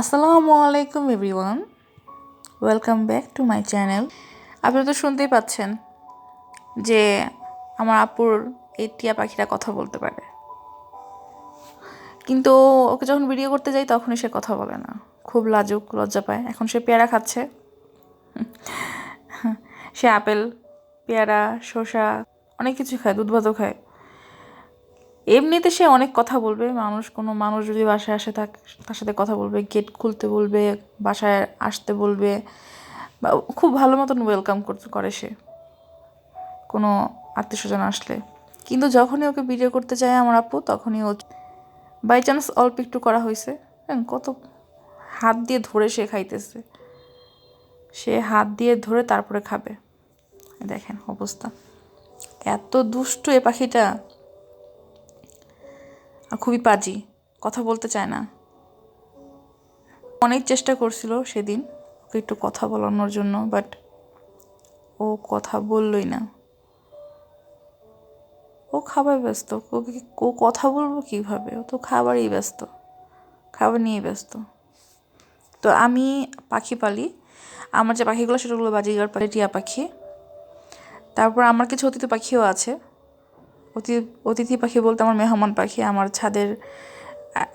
আসসালামু আলাইকুম, everyone. Welcome back to my channel. আপনারা তো শুনতেই পাচ্ছেন যে আমার আপুর এই টিয়া পাখিরা কথা বলতে পারে। কিন্তু ওকে যখন ভিডিও করতে যাই, তখনই সে কথা বলে না। খুব লাজুক, লজ্জা পায়। এখন সে পেয়ারা খাচ্ছে। সে আপেল, পেয়ারা, শসা, অনেক কিছু খায়, দুধ ভাতও খায়। এমনিতে সে অনেক কথা বলবে মানুষ কোনো মানুষ যদি বাসায় আসে তাক তার সাথে কথা বলবে গেট খুলতে বলবে বাসায় আসতে বলবে বা খুব ভালো মতন ওয়েলকাম করতে করে সে কোনো আত্মীয় স্বজন আসলে। কিন্তু যখনই ওকে ভিডিও করতে চায় আমার আপু তখনই ও বাই চান্স অল্প একটু করা হয়েছে। হ্যাঁ, কত হাত দিয়ে ধরে সে খাইতেছে। সে হাত দিয়ে ধরে তারপরে খাবে। দেখেন অবস্থা। এত দুষ্ট এ পাখিটা। খুবই পাজি, কথা বলতে চায় না। অনেক চেষ্টা করছিল সেদিন, ওকে একটু কথা বলানোর জন্য বাট ও কথা বললই না। ও খাবার ব্যস্ত, ওকে ও কথা বলব কীভাবে? ও তো খাবারই ব্যস্ত, খাবার নিয়ে ব্যস্ত। তো আমি পাখি পালি, আমার যে পাখিগুলো সেটাগুলো বাজিগার পালি, টিয়া পাখি। তারপর আমার কিছু অতীত পাখিও আছে। অতি, অতিথি পাখি বলতে আমার মেহমান পাখি, আমার ছাদের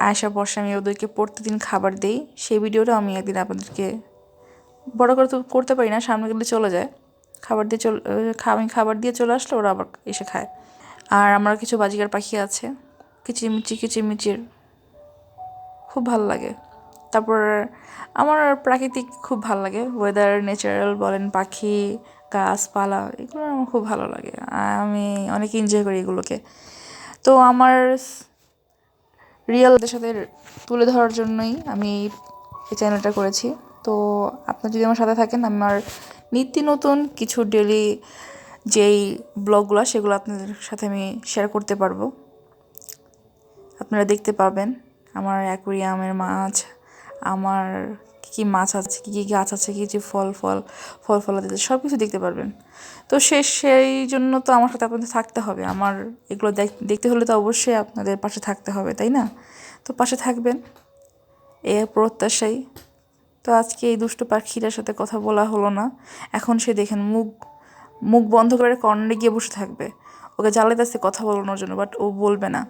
আয়সা বর্ষা আমি ওদেরকে প্রতিদিন খাবার দেই। সেই ভিডিওটা আমি একদিন আপনাদেরকে বড় করে তো করতে পারি না, সামনে গেলে চলে যায়। খাবার দিয়ে চল আমি খাবার দিয়ে চলে আসলে ওরা আবার এসে খায়। আর আমার কিছু বাজিকার পাখি আছে কিচিমিচি কিচিমিচির খুব ভালো লাগে। তারপর আমার প্রাকৃতিক খুব ভালো লাগে। ওয়েদার ন্যাচারাল বলেন পাখি গাছপালা, এগুলো আমার খুব ভালো লাগে। আমি অনেক এনজয় করি এগুলোকে। তো আমার রিয়েলদের সাথে তুলে ধরার জন্যই আমি এই চ্যানেলটা করেছি। তো আপনার যদি আমার সাথে থাকেন, আমার নিত্য নতুন কিছু ডেলি যেই ব্লগগুলো সেগুলো আপনাদের সাথে আমি শেয়ার করতে পারব। আপনারা দেখতে পাবেন আমার অ্যাকুরিয়ামের মাছ আমার কী কী মাছ আছে, কী কী গাছ আছে, কী কী ফল ফল ফল ফলাদি আছে, সব কিছু দেখতে পারবেন। তো সে, সেই জন্য তো আমার সাথে আপনাদের থাকতে হবে। আমার এগুলো দেখ- দেখতে হলে তো অবশ্যই আপনাদের পাশে থাকতে হবে, তাই না? তো পাশে থাকবেন, এ প্রত্যাশাই তো আজকে এই দুষ্ট পাখিটার সাথে কথা বলা হলো না। এখন সে দেখেন মুখ মুখ বন্ধ করে কর্নারে গিয়ে বসে থাকবে। ওকে জ্বালাইতেছে কথা বলানোর জন্য, বাট ও বলবে না।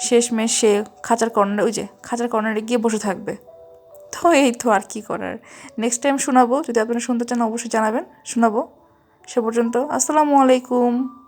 শেষমেশ সে খাঁচার কর্নারে, ওই যে খাঁচার কর্নারে গিয়ে বসে থাকবে। তো এই তো আর কী করার। নেক্সট টাইম শোনাবো, যদি আপনারা শুনতে চান, অবশ্যই জানাবেন। শোনাবো। সে পর্যন্ত, আসসালামু আলাইকুম।